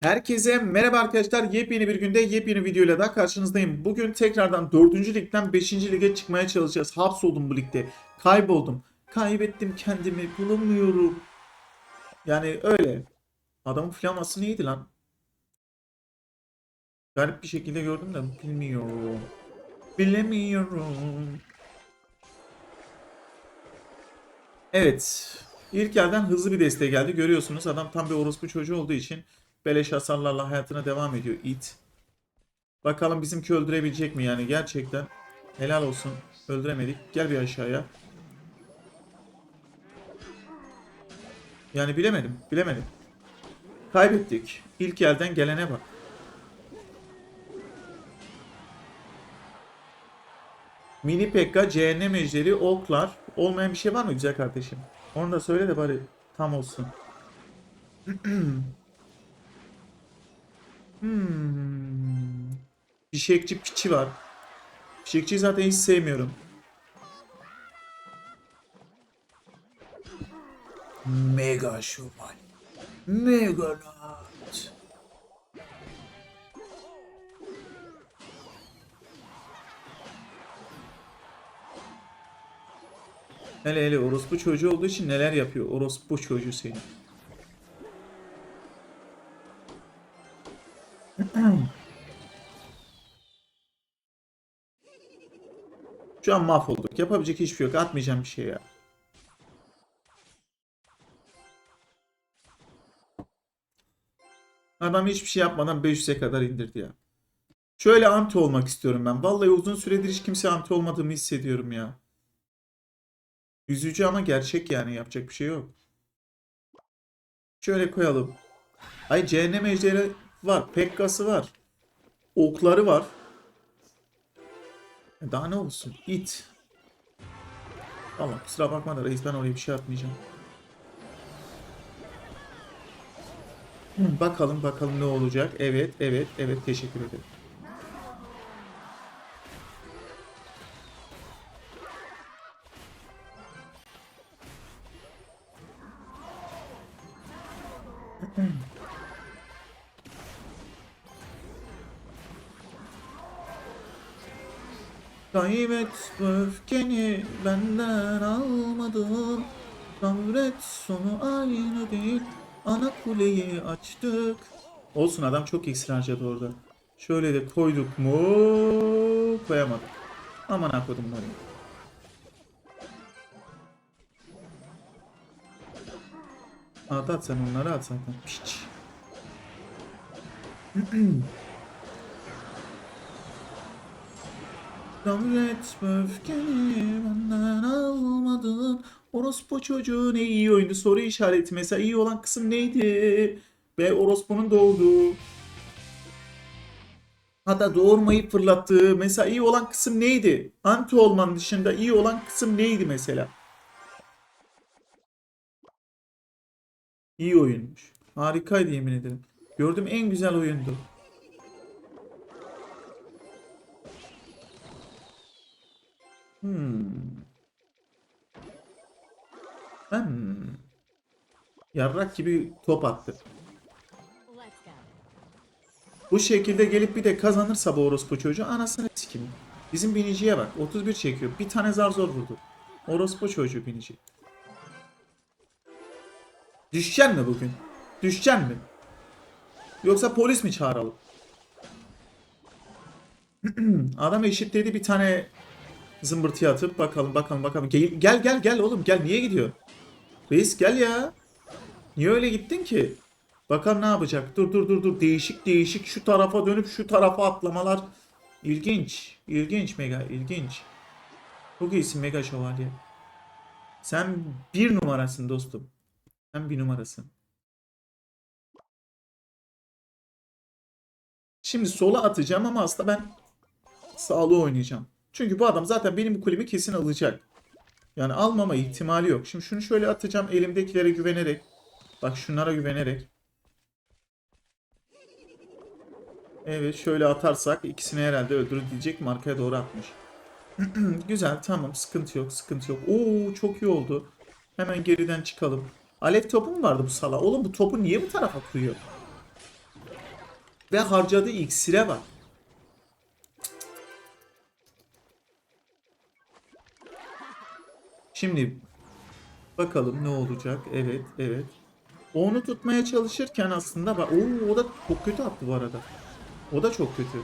Herkese merhaba arkadaşlar. Yepyeni bir günde yepyeni videoyla daha karşınızdayım. Bugün tekrardan 4. ligden 5. lige çıkmaya çalışacağız. Hapsoldum bu ligde. Kayboldum. Kaybettim kendimi. Bulamıyorum. Yani öyle. Adamın flaması neydi lan? Garip bir şekilde gördüm de bilmiyorum. Bilemiyorum. Evet. İlk elden hızlı bir desteğe geldi. Görüyorsunuz adam tam bir orospu çocuğu olduğu için beleş hasarlarla hayatına devam ediyor it. Bakalım bizimki öldürebilecek mi yani gerçekten. Helal olsun. Öldüremedik. Gel bir aşağıya. Yani bilemedim. Bilemedim. Kaybettik. İlk elden gelene bak. Mini Pekka, cehennem ejderi, oklar. Olmayan bir şey var mı güzel kardeşim? Onu da söyle de bari tam olsun. Hmm. Fişekçi piçi var. Fişekçiyi zaten hiç sevmiyorum. Mega şövalye. Mega Knight. Hele hele orospu çocuğu olduğu için neler yapıyor orospu çocuğu seni. Şu an mahvolduk. Yapabilecek hiçbir şey yok. Atmayacağım bir şey ya. Adam hiçbir şey yapmadan 500'e kadar indirdi ya. Şöyle anti olmak istiyorum ben. Vallahi uzun süredir hiç kimse anti olmadığımı hissediyorum ya. Üzücü ama gerçek yani yapacak bir şey yok. Şöyle koyalım. Ay cehennem ejderi var. Pekkası var. Okları var. E Daha ne olsun? İt. Allah kusura bakma da reis ben oraya bir şey atmayacağım. Bakalım bakalım ne olacak. Evet evet evet teşekkür ederim. Kaybet öfkeni benden almadın. Sabret sonu aynı değil. Ana kuleyi açtık. Olsun adam çok iksir harcadı orada. Şöyle de koyduk mu? Koyamadık. Aman akıdım bunları At at sen onları at zaten. Piç Sabret öfkeni benden almadın. Orospu çocuğu ne iyi oyundu soru işareti. Mesela iyi olan kısım neydi? Ve orospunun doğduğu. Hatta doğurmayı fırlattığı. Mesela iyi olan kısım neydi? Anti olman dışında iyi olan kısım neydi mesela? İyi oyunmuş. Harikaydı yemin ederim. Gördüğüm en güzel oyundu. Hmm. Hmm. Yarrak gibi top attı. Bu şekilde gelip bir de kazanırsa bu orospu çocuğu anasını sikim. Bizim biniciye bak 31 çekiyor. Bir tane zar zor vurdu. Orospu çocuğu binici. Düşeceksin mi bugün? Düşeceksin mi? Yoksa polis mi çağıralım? Adam eşitledi bir tane zımbırtıya atıp bakalım bakalım bakalım. Gel gel gel, gel oğlum gel niye gidiyor? Reis gel ya. Niye öyle gittin ki? Bakalım ne yapacak? Dur dur dur dur. Değişik değişik şu tarafa dönüp şu tarafa atlamalar. İlginç. İlginç Mega ilginç. Çok iyisin Mega Şövalye. Sen bir numarasın dostum. Sen bir numarasın. Şimdi sola atacağım ama aslında ben sağlı oynayacağım. Çünkü bu adam zaten benim bu kulübü kesin alacak. Yani almama ihtimali yok. Şimdi şunu şöyle atacağım elimdekilere güvenerek. Bak şunlara güvenerek. Evet şöyle atarsak ikisini herhalde öldürür diyecek markaya doğru atmış. Güzel tamam sıkıntı yok sıkıntı yok. Oo çok iyi oldu. Hemen geriden çıkalım. Alev topu mu vardı bu sala? Oğlum bu topu niye bu tarafa kuruyor? Ve harcadığı iksire bak. Şimdi bakalım ne olacak. Evet, evet. Onu tutmaya çalışırken aslında bak Oo, o da çok kötü attı bu arada. O da çok kötü.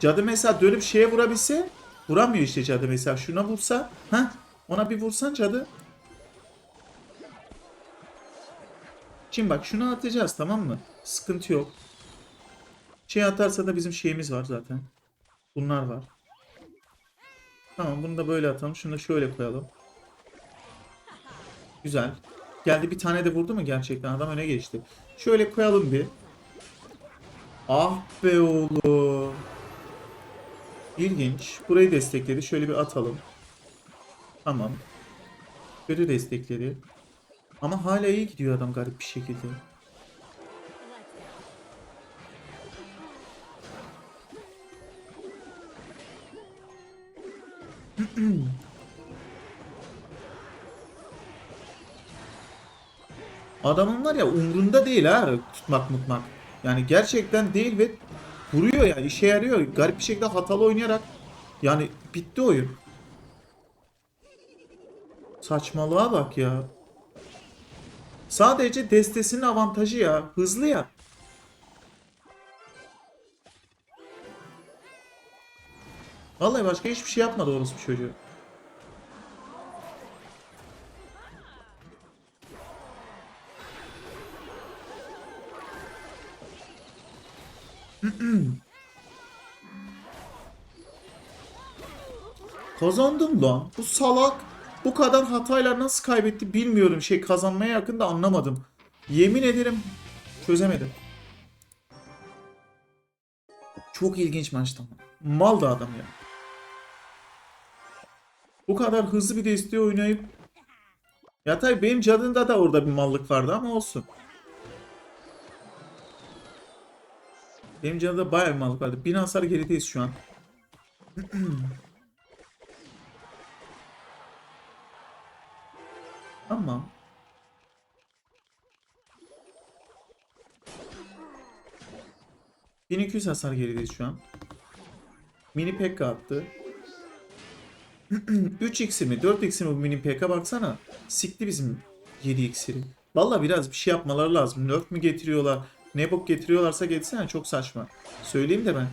Cadı mesela dönüp şeye vurabilse vuramıyor işte cadı mesela. Şuna vursa ha ona bir vursan cadı. Şimdi bak şunu atacağız tamam mı? Sıkıntı yok. Şey atarsa da bizim şeyimiz var zaten. Bunlar var. Tamam bunu da böyle atalım. Şunu da şöyle koyalım. Güzel. Geldi bir tane de vurdu mu gerçekten? Adam öne geçti. Şöyle koyalım bir. Ah be oğlum. İlginç. Burayı destekledi. Şöyle bir atalım. Tamam. Kötü destekledi. Ama hala iyi gidiyor adam garip bir şekilde. Adamın var ya umrunda değil ha tutmak mutmak. Yani gerçekten değil ve vuruyor ya işe yarıyor. Garip bir şekilde hatalı oynayarak yani bitti oyun. Saçmalığa bak ya. Sadece destesinin avantajı ya. Hızlı ya. Vallahi başka hiçbir şey yapmadı orospu çocuğu. Kazandım lan. Bu salak bu kadar hatayla nasıl kaybetti bilmiyorum. Şey kazanmaya yakın da anlamadım. Yemin ederim çözemedim. Çok ilginç maçtı ama. Mal da adam ya. Bu kadar hızlı bir desteği oynayıp ya tabii benim cadında da orada bir mallık vardı ama olsun. Benim cadında bayağı bir mallık vardı. Bin hasar gerideyiz şu an. Tamam. ...1200 hasar gerideyiz şu an. Mini Pekka attı. 3 iksir mi 4 iksir mi bu mini PK baksana. Sikti bizim 7 iksiri. Valla biraz bir şey yapmaları lazım. Nerf mi getiriyorlar? Ne bok getiriyorlarsa getirsene çok saçma. Söyleyeyim de ben.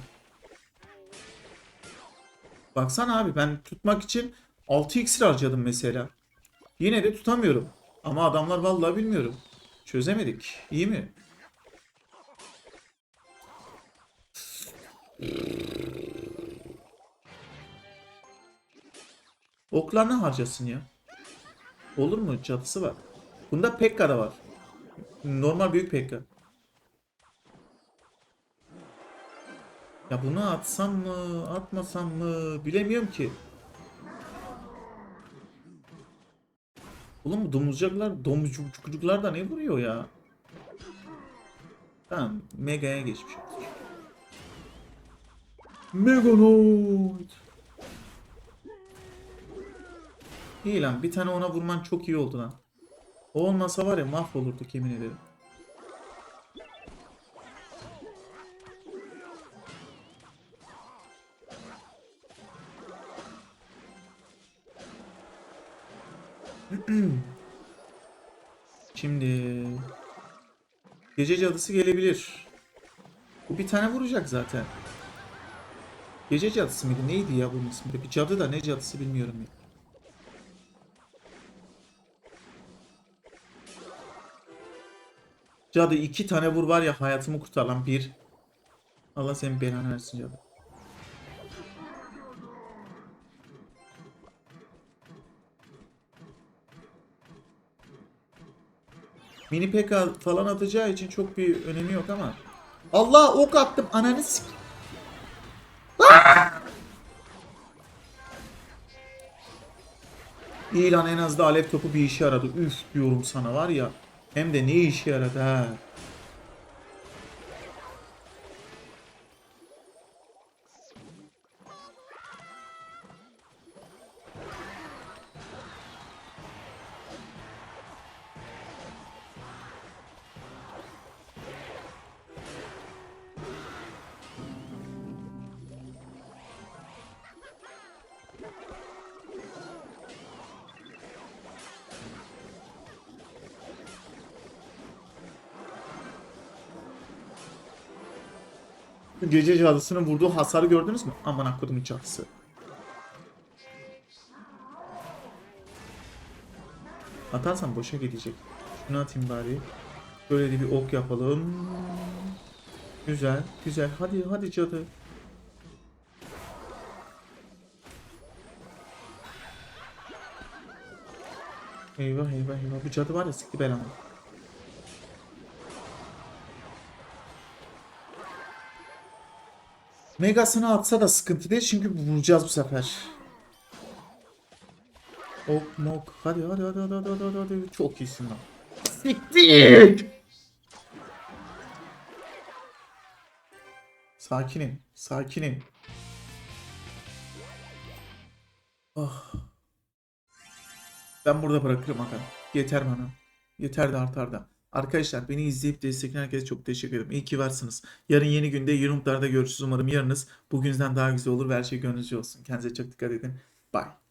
Baksana abi ben tutmak için 6 iksir harcadım mesela. Yine de tutamıyorum. Ama adamlar vallahi bilmiyorum. Çözemedik. İyi mi? Oklarını harcasın ya. Olur mu? Cadısı var. Bunda Pekka da var. Normal büyük Pekka. Ya bunu atsam mı, atmasam mı bilemiyorum ki. Oğlum domuzcaklar, domuzcuklar da ne vuruyor ya? Tamam, Mega'ya geçmiş. Meganoid. İyi lan bir tane ona vurman çok iyi oldu lan. O olmasa var ya mahvolurduk yemin ederim. Şimdi gece cadısı gelebilir. Bu bir tane vuracak zaten. Gece cadısı mıydı? Neydi ya bunun ismi? Bir cadı da ne cadısı bilmiyorum ya. Cadı iki tane vur var ya hayatımı kurtar lan bir. Allah senin belanı versin cadı. Mini PK falan atacağı için çok bir önemi yok ama. Allah ok attım ananı sik. Ah! İyi lan en az da alev topu bir işe yaradı. Üf diyorum sana var ya. Hem de ne işe yaradı ha. Gece cadısının vurduğu hasarı gördünüz mü? Aman akkodumun cadısı. Atarsam boşa gidecek. Şunu atayım bari. Böyle de bir ok yapalım. Güzel, güzel. Hadi, hadi cadı. Eyvah eyvah eyvah. Bu cadı var ya sikti belanı. Megasını atsa da sıkıntı değil çünkü vuracağız bu sefer. Ok mok. Hadi hadi hadi hadi hadi hadi hadi. Çok iyisin lan. Siktir. Sakinim. Sakinim. Oh. Ben burada bırakırım Hakan. Yeter bana. Yeter de artar da. Arkadaşlar beni izleyip destekleyen herkese çok teşekkür ederim. İyi ki varsınız. Yarın yeni günde yorumlarda görüşürüz. Umarım yarınız bugünden daha güzel olur ve her şey gönlünüzce olsun. Kendinize çok dikkat edin. Bye.